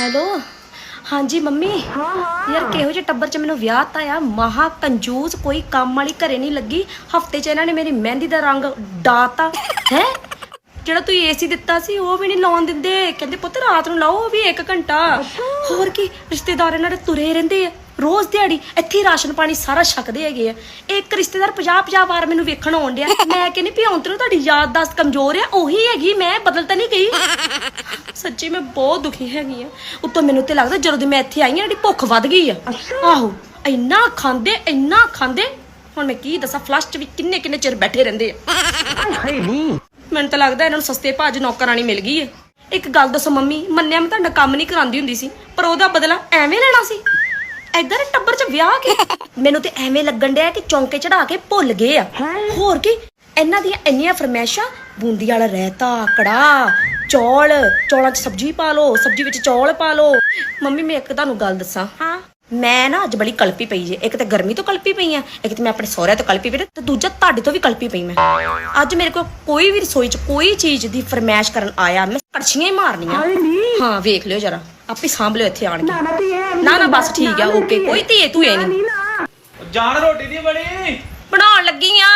Hello ਹਾਂਜੀ mummy? ਹਾਂ ਹਾਂ। ਯਾਰ ਕਿਹੋ ਜਿਹੇ ਟੱਬਰ ਚ ਮੈਨੂੰ ਵਿਆਹ ਤਾਂ ਆ? ਮਹਾ ਕੰਜੂਸ ਕੋਈ ਕੰਮ ਵਾਲੀ ਘਰੇ ਨਹੀਂ ਲੱਗੀ। ਹਫ਼ਤੇ ਚ ਇਹਨਾਂ ਨੇ ਮੇਰੀ ਮਹਿੰਦੀ ਦਾ ਰੰਗ ਡਾਤਾ। ਹੈ? ਜਿਹੜਾ ਤੂੰ ਏਸੀ ਦਿੱਤਾ ਸੀ ਉਹ ਵੀ ਨਹੀਂ ਲਾਉਣ ਦਿੰਦੇ। ਕਹਿੰਦੇ ਪੁੱਤ ਰਾਤ ਨੂੰ ਲਾਓ ਉਹ ਵੀ 1 ਘੰਟਾ। ਹੋਰ ਕੀ? ਰਿਸ਼ਤੇਦਾਰ ਇਹਨਾਂ ਦੇ ਤੁਰੇ ਰਹਿੰਦੇ ਆ। ਰੋਜ਼ ਦਿਹਾੜੀ ਇੱਥੇ ਰਾਸ਼ਨ ਪਾਣੀ ਸਾਰਾ ਛਕਦੇ ਹੈਗੇ ਆ। ਇੱਕ ਰਿਸ਼ਤੇਦਾਰ 50 50 ਵਾਰ ਮੈਨੂੰ ਵੇਖਣ ਆਉਣ ਡਿਆ। ਮੈਂ ਕਹਿੰਦੀ ਤੈਨੂੰ ਤੁਹਾਡੀ ਯਾਦਦਾਸ਼ਤ ਕਮਜ਼ੋਰ ਆ ਉਹੀ ਹੈਗੀ ਮੈਂ ਬਦਲ ਤਾਂ ਨਹੀਂ ਗਈ। ਸੱਚੀ ਮੈਂ ਬਹੁਤ ਦੁਖੀ ਹੈਗੀ ਆ। ਉੱਤੋਂ ਮੈਨੂੰ ਤੇ ਲੱਗਦਾ ਜਦੋਂ ਦੀ ਮੈਂ ਇੱਥੇ ਆਈ ਆ ਜਿਹੜੀ ਭੁੱਖ ਵੱਧ ਗਈ ਆ। ਆਹੋ ਇੰਨਾ ਖਾਂਦੇ ਇੰਨਾ ਖਾਂਦੇ। ਹੁਣ ਮੈਂ ਕੀ ਦੱਸਾਂ ਫਲਸ਼ ਚ ਵੀ ਕਿੰਨੇ ਕਿੰਨੇ ਚਿਰ ਬੈਠੇ ਰਹਿੰਦੇ ਆ। ਹਾਏ ਮੈਨੂੰ ਤਾਂ ਲੱਗਦਾ ਇਹਨਾਂ ਨੂੰ ਸਸਤੇ ਭਾਜ ਨੌਕਰਾਨੀ ਮਿਲ ਗਈ ਹੈ ਇੱਕ ਗੱਲ ਦੱਸੋ ਮੰਮੀ ਮੰਨਿਆ ਮੈਂ ਤੁਹਾਡਾ ਕੰਮ ਨਹੀਂ ਕਰਾਉਂਦੀ ਹੁੰਦੀ ਸੀ ਪਰ ਉਹਦਾ ਬਦਲਾ ਐਵੇਂ ਲੈਣਾ ਸੀ। ਐਦਾਂ ਦੇ ਟੱਬਰ 'ਚ ਵਿਆਹ ਕੇ ਮੈਨੂੰ ਤੇ ਐਵੇਂ ਲੱਗਣ ਡਿਆ ਕਿ ਚੌਂਕੇ ਚੜਾ ਕੇ ਭੁੱਲ ਗਏ ਆ। ਹੋਰ ਕੀ ਇਹਨਾਂ ਦੀਆਂ ਇੰਨੀਆਂ ਫਰਮੈਸ਼ਾਂ ਬੂੰਦੀ ਵਾਲਾ ਰਹਿਤਾ ਕੜਾ ਚੌਲ ਚੌਲਾਂ 'ਚ ਸਬਜ਼ੀ ਪਾ ਲਓ ਸਬਜ਼ੀ ਵਿੱਚ ਚੌਲ ਪਾ ਲਓ। ਮੰਮੀ ਮੈਂ ਇੱਕ ਤੁਹਾਨੂੰ ਗੱਲ ਦੱਸਾਂ। ਹਾਂ। ਮੈਂ ਨਾ ਅੱਜ ਬੜੀ ਕਲਪੀ ਪਈ ਜੇ ਇੱਕ ਤਾਂ ਗਰਮੀ ਤੋਂ ਕਲਪੀ ਪਈ ਆ ਇੱਕ ਤੇ ਮੈਂ ਆਪਣੇ ਸਹੁਰਿਆਂ ਤੋਂ ਕਲਪੀ ਪਈ ਤੇ ਦੂਜਾ ਤੁਹਾਡੇ ਤੋਂ ਵੀ ਕਲਪੀ ਪਈ ਮੈਂ। ਅੱਜ ਮੇਰੇ ਕੋਲ ਕੋਈ ਵੀ ਰਸੋਈ 'ਚ ਕੋਈ ਚੀਜ਼ ਦੀ ਫਰਮੈਸ਼ ਕਰਨ ਆਇਆ ਮੈਂ ਕੜਛੀਆਂ ਹੀ ਮਾਰਨੀਆਂ। ਨਹੀਂ ਹਾਂ ਵੇਖ ਲਿਓ ਜਰਾ। ਆਪੇ ਸਾਂਭ ਲਿਓ ਇੱਥੇ ਆਣ ਕੇ। ਨਾ ਨਾ ਬਸ ਠੀਕ ਆ ਓਕੇ। ਕੋਈ ਧੀਏ ਤੂੰ ਇਹ ਨਹੀਂ ਜਾਨ ਰੋਟੀ ਦੀ ਬਣੀ? ਬਣਾਉਣ ਲੱਗੀ ਆ।